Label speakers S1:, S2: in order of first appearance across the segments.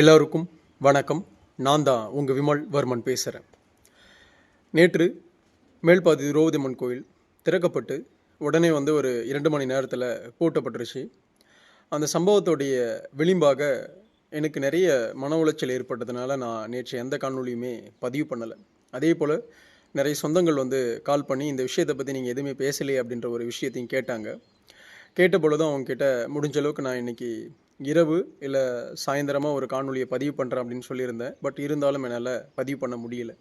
S1: எல்லோருக்கும் வணக்கம். நான் தான் உங்கள் விமல் வர்மன் பேசுகிறேன் நேற்று மேல்பாதி திரௌபதியம்மன் கோயில் திறக்கப்பட்டு உடனே வந்து ஒரு இரண்டு மணி நேரத்தில் பூட்டப்பட்டுருச்சு. அந்த சம்பவத்துடைய விளிம்பாக எனக்கு நிறைய மன உளைச்சல் ஏற்பட்டதுனால நான் நேற்று எந்த காணொலியுமே பதிவு பண்ணலை. அதே போல் நிறைய சொந்தங்கள் வந்து கால் பண்ணி இந்த விஷயத்தை பற்றி நீங்கள் எதுவுமே பேசலையே அப்படின்ற ஒரு விஷயத்தையும் கேட்டாங்க. கேட்ட பொழுதும் அவங்கக்கிட்ட முடிஞ்ச அளவுக்கு நான் இன்னைக்கு இரவு இல்லை சாயந்தரமாக ஒரு காணொலியை பதிவு பண்ணுறேன் அப்படின்னு சொல்லியிருந்தேன். பட் இருந்தாலும் என்னால் பதிவு பண்ண முடியல.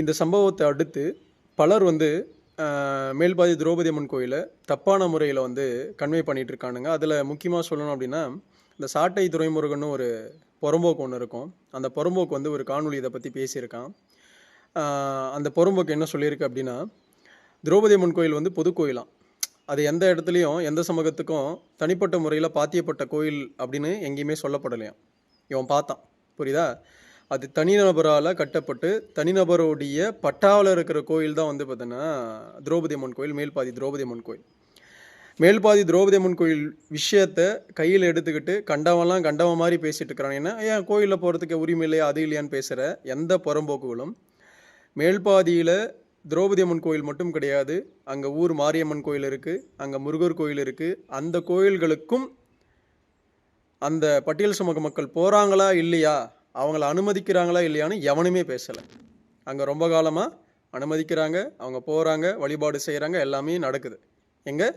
S1: இந்த சம்பவத்தை அடுத்து பலர் வந்து மேல்பாதி திரௌபதி அம்மன் கோயிலை தப்பான முறையில் வந்து கன்வே பண்ணிகிட்டு இருக்கானுங்க. அதில் முக்கியமாக சொல்லணும் அப்படின்னா இந்த சாட்டை துறைமுருகன்னு ஒரு புறம்போக்கு ஒன்று இருக்கும். அந்த புறம்போக்கு வந்து ஒரு காணொலி இதை பற்றி பேசியிருக்கான். அந்த புறம்போக்கு என்ன சொல்லியிருக்கு அப்படின்னா திரௌபதி அம்மன் கோயில் வந்து பொதுக்கோயிலாம் அது எந்த இடத்துலையும் எந்த சமூகத்துக்கும் தனிப்பட்ட முறையில் பாத்தியப்பட்ட கோயில் அப்படின்னு எங்கேயுமே சொல்லப்படலையாம். இவன் பார்த்தான். புரியுதா? அது தனிநபரால் கட்டப்பட்டு தனிநபருடைய பட்டாவில் இருக்கிற கோயில் தான் வந்து பார்த்தீங்கன்னா திரௌபதி அம்மன் கோயில் மேல்பாதி திரௌபதி அம்மன் கோயில். மேல்பாதி திரௌபதி அம்மன் கோயில் விஷயத்த கையில் எடுத்துக்கிட்டு கண்டவன்லாம் கண்டவன் மாதிரி பேசிகிட்டு இருக்கிறான். ஏன்னா ஏன் கோயிலில் போகிறதுக்கு உரிமை இல்லையா அது இல்லையான்னு பேசுகிற எந்த புறம்போக்குகளும் மேல்பாதியில் திரௌபதி அம்மன் கோயில் மட்டும் கிடையாது. அங்கே ஊர் மாரியம்மன் கோயில் இருக்குது அங்கே முருகர் கோயில் இருக்குது அந்த கோயில்களுக்கும் அந்த பட்டியல் சமூக மக்கள் போகிறாங்களா இல்லையா அவங்கள அனுமதிக்கிறாங்களா இல்லையான்னு எவனுமே பேசலை. அங்கே ரொம்ப காலமாக அனுமதிக்கிறாங்க அவங்க போகிறாங்க வழிபாடு செய்கிறாங்க எல்லாமே நடக்குது. எங்கே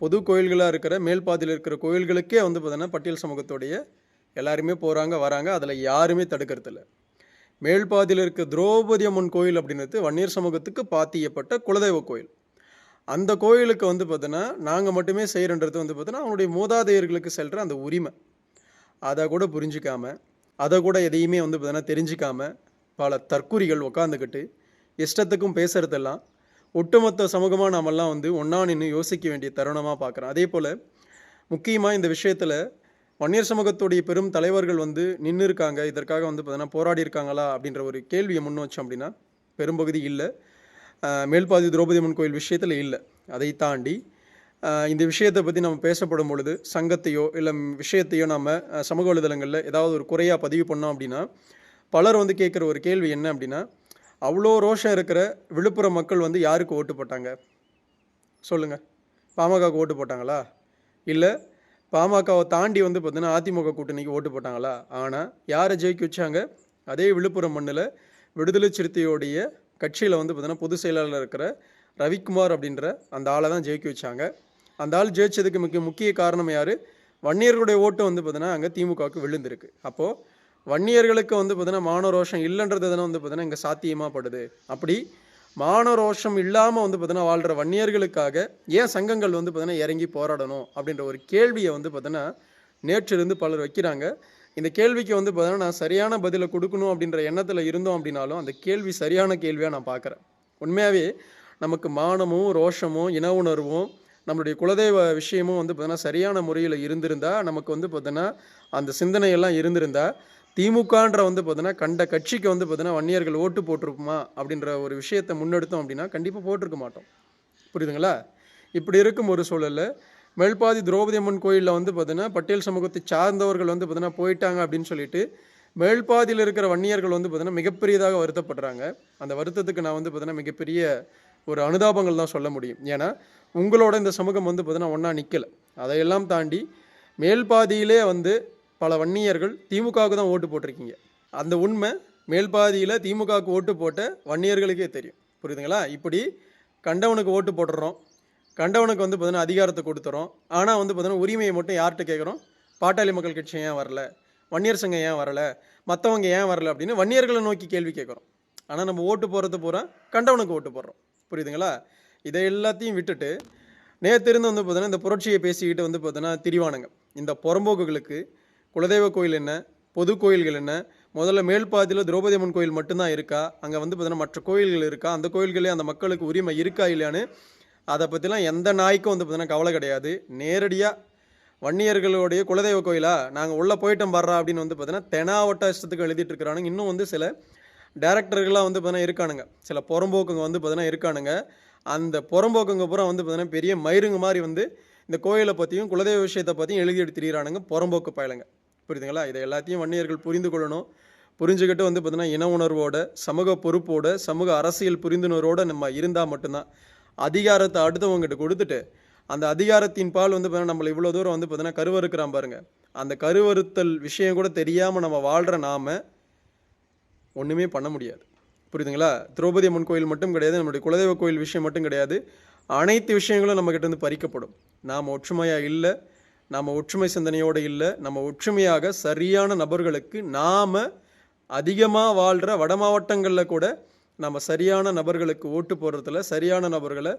S1: பொது கோயில்களாக இருக்கிற மேல்பாதியில் இருக்கிற கோயில்களுக்கே வந்து பார்த்தீங்கன்னா பட்டியல் சமூகத்துடைய எல்லாருமே போகிறாங்க வராங்க. அதில் யாருமே தடுக்கிறதில்ல. மேல்பாதியில் இருக்க திரௌபதி அம்மன் கோயில் அப்படின்றது வன்னியர் சமூகத்துக்கு பாத்தியப்பட்ட குலதெய்வ கோயில். அந்த கோயிலுக்கு வந்து பார்த்தோன்னா நாங்கள் மட்டுமே செய்கிறன்றது வந்து பார்த்தோன்னா அவனுடைய மூதாதையர்களுக்கு செல்கிற அந்த உரிமை. அதை கூட புரிஞ்சிக்காமல் அதை கூட எதையுமே வந்து பார்த்தோன்னா தெரிஞ்சிக்காமல் பல தற்குறிகள் உக்காந்துக்கிட்டு இஷ்டத்துக்கும் பேசுகிறதெல்லாம் ஒட்டுமொத்த சமூகமாக நாமெல்லாம் வந்து ஒன்றா நின்று யோசிக்க வேண்டிய தருணமாக பார்க்குறோம் அதே போல் முக்கியமாக இந்த விஷயத்தில் வன்னியர் சமூகத்துடைய பெரும் தலைவர்கள் வந்து நின்று இருக்காங்க இதற்காக வந்து பார்த்தீங்கன்னா போராடி இருக்காங்களா அப்படின்ற ஒரு கேள்வியை முன் வச்சோம் அப்படின்னா பெரும்பகுதி இல்லை. மேல்பாதி திரௌபதி அம்மன் கோயில் விஷயத்தில் இல்லை. அதை தாண்டி இந்த விஷயத்தை பற்றி நம்ம பேசப்படும் பொழுது சங்கத்தையோ இல்லை விஷயத்தையோ நம்ம சமூக வலைதளங்களில் ஏதாவது ஒரு குறையாக பதிவு பண்ணோம் அப்படின்னா பலர் வந்து கேட்குற ஒரு கேள்வி என்ன அப்படின்னா அவ்வளோ ரோஷம் இருக்கிற விழுப்புரம் மக்கள் வந்து யாருக்கு ஓட்டு போட்டாங்க? சொல்லுங்கள் பாமகவுக்கு ஓட்டு போட்டாங்களா? இல்லை பாமகவை தாண்டி வந்து பார்த்தீங்கன்னா அதிமுக கூட்டணிக்கு ஓட்டு போட்டாங்களா? ஆனால் யாரை ஜெயிக்க வச்சாங்க? அதே விழுப்புரம் மண்ணில் விடுதலை சிறுத்தையோடைய கட்சியில் வந்து பார்த்தீங்கன்னா பொதுச் செயலாளர் இருக்கிற ரவிக்குமார் அப்படின்ற அந்த ஆளை தான் ஜெயிக்க வச்சாங்க. அந்த ஆள் ஜெயிச்சதுக்கு முக்கிய முக்கிய காரணம் யார்? வன்னியர்களுடைய ஓட்டு வந்து பார்த்தீங்கன்னா அங்கே திமுகவுக்கு விழுந்திருக்கு. அப்போது வன்னியர்களுக்கு வந்து பார்த்தீங்கன்னா மானரோஷம் இல்லைன்றது தானே வந்து பார்த்தீங்கன்னா இங்கே சாத்தியமாகப்படுது அப்படி மான ரோஷம் இல்லாமல் வந்து பார்த்தீங்கன்னா வாழ்கிற வன்னியர்களுக்காக ஏன் சங்கங்கள் வந்து பார்த்தீங்கன்னா இறங்கி போராடணும் அப்படின்ற ஒரு கேள்வியை வந்து பார்த்தீங்கன்னா நேற்றிலிருந்து பலர் வைக்கிறாங்க. இந்த கேள்விக்கு வந்து பார்த்தீங்கன்னா நான் சரியான பதிலை கொடுக்கணும் அப்படின்ற எண்ணத்தில் இருந்தோம் அப்படின்னாலும் அந்த கேள்வி சரியான கேள்வியாக நான் பார்க்குறேன் உண்மையாகவே நமக்கு மானமும் ரோஷமும் இன உணர்வும் நம்மளுடைய குலதெய்வ விஷயமும் வந்து பார்த்தீங்கன்னா சரியான முறையில் இருந்திருந்தால் நமக்கு வந்து பார்த்தீங்கன்னா அந்த சிந்தனையெல்லாம் இருந்திருந்தால் திமுகன்ற வந்து பார்த்தீங்கன்னா கண்ட கட்சிக்கு வந்து பார்த்தீங்கன்னா வன்னியர்கள் ஓட்டு போட்டிருக்குமா அப்படின்ற ஒரு விஷயத்தை முன்னெடுத்தோம் அப்படின்னா கண்டிப்பாக போட்டிருக்க மாட்டோம். புரியுதுங்களா? இப்படி இருக்கும் ஒரு சூழலில் மேல்பாதி திரௌபதி அம்மன் கோயிலில் வந்து பார்த்தீங்கன்னா பட்டேல் சமூகத்தை சார்ந்தவர்கள் வந்து பார்த்தீங்கன்னா போயிட்டாங்க அப்படின்னு சொல்லிட்டு மேல்பாதியில் இருக்கிற வன்னியர்கள் வந்து பார்த்தீங்கன்னா மிகப்பெரியதாக வருத்தப்படுறாங்க. அந்த வருத்தத்துக்கு நான் வந்து பார்த்தீங்கன்னா மிகப்பெரிய ஒரு அனுதாபங்கள் தான் சொல்ல முடியும். ஏன்னா உங்களோட இந்த சமூகம் வந்து பார்த்தீங்கன்னா ஒன்றா நிற்கலை அதையெல்லாம் தாண்டி மேல்பாதியிலே வந்து பல வன்னியர்கள் திமுகவுக்கு தான் ஓட்டு போட்டிருக்கீங்க. அந்த உண்மை மேல்பாதியில் திமுகவுக்கு ஓட்டு போட்ட வன்னியர்களுக்கே தெரியும். புரியுதுங்களா? இப்படி கண்டவனுக்கு ஓட்டு போடுறோம் கண்டவனுக்கு வந்து பார்த்தீங்கன்னா அதிகாரத்தை கொடுத்துறோம். ஆனால் வந்து பார்த்தீங்கன்னா உரிமையை மட்டும் யார்கிட்ட கேட்குறோம் பாட்டாளி மக்கள் கட்சி ஏன் வரல? வன்னியர் சங்கம் ஏன் வரல? மற்றவங்க ஏன் வரல அப்படின்னு வன்னியர்களை நோக்கி கேள்வி கேட்குறோம் ஆனால் நம்ம ஓட்டு போகிறது பூரா கண்டவனுக்கு ஓட்டு போடுறோம். புரியுதுங்களா? இதை எல்லாத்தையும் விட்டுட்டு நேத்திருந்து வந்து பார்த்தீங்கன்னா இந்த புரட்சியை பேசிக்கிட்டு வந்து பார்த்தீங்கன்னா திரிவானுங்க. இந்த புறம்போக்குகளுக்கு குலதெய்வ கோயில் என்ன? பொது கோயில்கள் என்ன? முதல்ல மேல்பாதியில் திரௌபதி அம்மன் கோயில் மட்டும்தான் இருக்கா? அங்கே வந்து பார்த்தீங்கன்னா மற்ற கோயில்கள் இருக்கா? அந்த கோயில்களே அந்த மக்களுக்கு உரிமை இருக்கா இல்லையான்னு அதை பற்றிலாம் எந்த நாய்க்கும் வந்து பார்த்தீங்கன்னா கவலை கிடையாது. நேரடியாக வன்னியர்களுடைய குலதெய்வ கோயிலா? நாங்கள் உள்ளே போயிட்டோம் வர்றா அப்படின்னு வந்து பார்த்தீங்கன்னா தெனாவட்ட இஷ்டத்துக்கு எழுதிட்டு இருக்கிறானுங்க. இன்னும் வந்து சில டேரக்டர்கள்லாம் வந்து பார்த்தீங்கன்னா இருக்கானுங்க. சில புறம்போக்குங்க வந்து பார்த்தீங்கன்னா இருக்கானுங்க. அந்த புறம்போக்குங்க பூரா வந்து பார்த்தீங்கன்னா பெரிய மயிருங்க மாதிரி வந்து இந்த கோயிலை பற்றியும் குலதெய்வ விஷயத்தை பற்றியும் எழுதி எடுத்துறானுங்க புறம்போக்கு பயலுங்க. புரியுதுங்களா? இதை எல்லாத்தையும் வன்னியர்கள் புரிந்து கொள்ளணும். புரிஞ்சுக்கிட்டு வந்து பார்த்திங்கன்னா இன உணர்வோட சமூக பொறுப்போட சமூக அரசியல் புரிந்துணர்வோட நம்ம இருந்தால் மட்டும்தான். அதிகாரத்தை அடுத்தவங்ககிட்ட கொடுத்துட்டு அந்த அதிகாரத்தின் பால் வந்து பார்த்தீங்கன்னா நம்மளை இவ்வளோ தூரம் வந்து பார்த்தீங்கன்னா கருவறுக்கிறான் பாருங்கள் அந்த கருவறுத்தல் விஷயம் கூட தெரியாமல் நம்ம வாழ்கிற நாம் ஒன்றுமே பண்ண முடியாது. புரியுதுங்களா? திரௌபதி அம்மன் கோயில் மட்டும் கிடையாது நம்மளுடைய குலதெய்வ கோயில் விஷயம் மட்டும் கிடையாது. அனைத்து விஷயங்களும் நம்மக்கிட்ட இருந்து பறிக்கப்படும். நாம் ஒற்றுமையாக இல்லை நாம் ஒற்றுமை சிந்தனையோடு இல்லை நம்ம ஒற்றுமையாக சரியான நபர்களுக்கு நாம் அதிகமாக வாழ்கிற வட மாவட்டங்களில் கூட நம்ம சரியான நபர்களுக்கு ஓட்டு போடுறதுல சரியான நபர்களை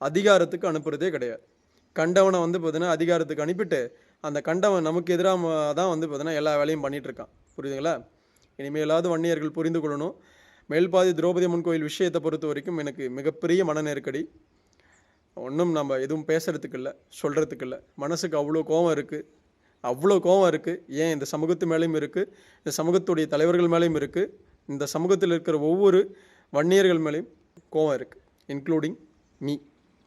S1: அதிகாரத்துக்கு அனுப்புகிறதே கிடையாது. கண்டவனை வந்து பார்த்தீங்கன்னா அதிகாரத்துக்கு அனுப்பிட்டு அந்த கண்டவன் நமக்கு எதிராக தான் வந்து பார்த்தீங்கன்னா எல்லா வேலையும் பண்ணிகிட்ருக்கான் புரியுதுங்களா? இனிமேலாவது வன்னியர்கள் புரிந்து கொள்ளணும். மேல்பாதி திரௌபதி அம்மன் கோயில் விஷயத்தை பொறுத்த வரைக்கும் எனக்கு மிகப்பெரிய மன நெருக்கடி ஒன்றும் நம்ம எதுவும் பேசுகிறதுக்கு இல்லை சொல்கிறதுக்கு இல்லை மனசுக்கு அவ்வளோ கோவம் இருக்குது அவ்வளோ கோவம் இருக்குது ஏன் இந்த சமூகத்து மேலேயும் இருக்குது இந்த சமூகத்துடைய தலைவர்கள் மேலேயும் இருக்குது இந்த சமூகத்தில் இருக்கிற ஒவ்வொரு வன்னியர்கள் மேலேயும் கோவம் இருக்குது இன்க்ளூடிங் மீ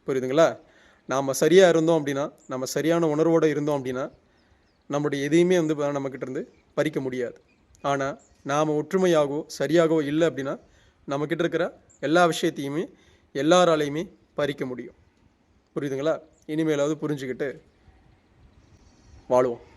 S1: புரியுதுங்களா? நாம் சரியாக இருந்தோம் அப்படின்னா நம்ம சரியான உணர்வோடு இருந்தோம் அப்படின்னா நம்மளுடைய எதையுமே வந்து நம்மக்கிட்டேருந்து பறிக்க முடியாது. ஆனால் நாம் ஒற்றுமையாகவோ சரியாகவோ இல்லை அப்படின்னா நம்மக்கிட்ட இருக்கிற எல்லா விஷயத்தையுமே எல்லாராலையுமே பறிக்க முடியும். புரியுதுங்களா? இனிமேலாவது புரிஞ்சுக்கிட்டு வாழுவோம்.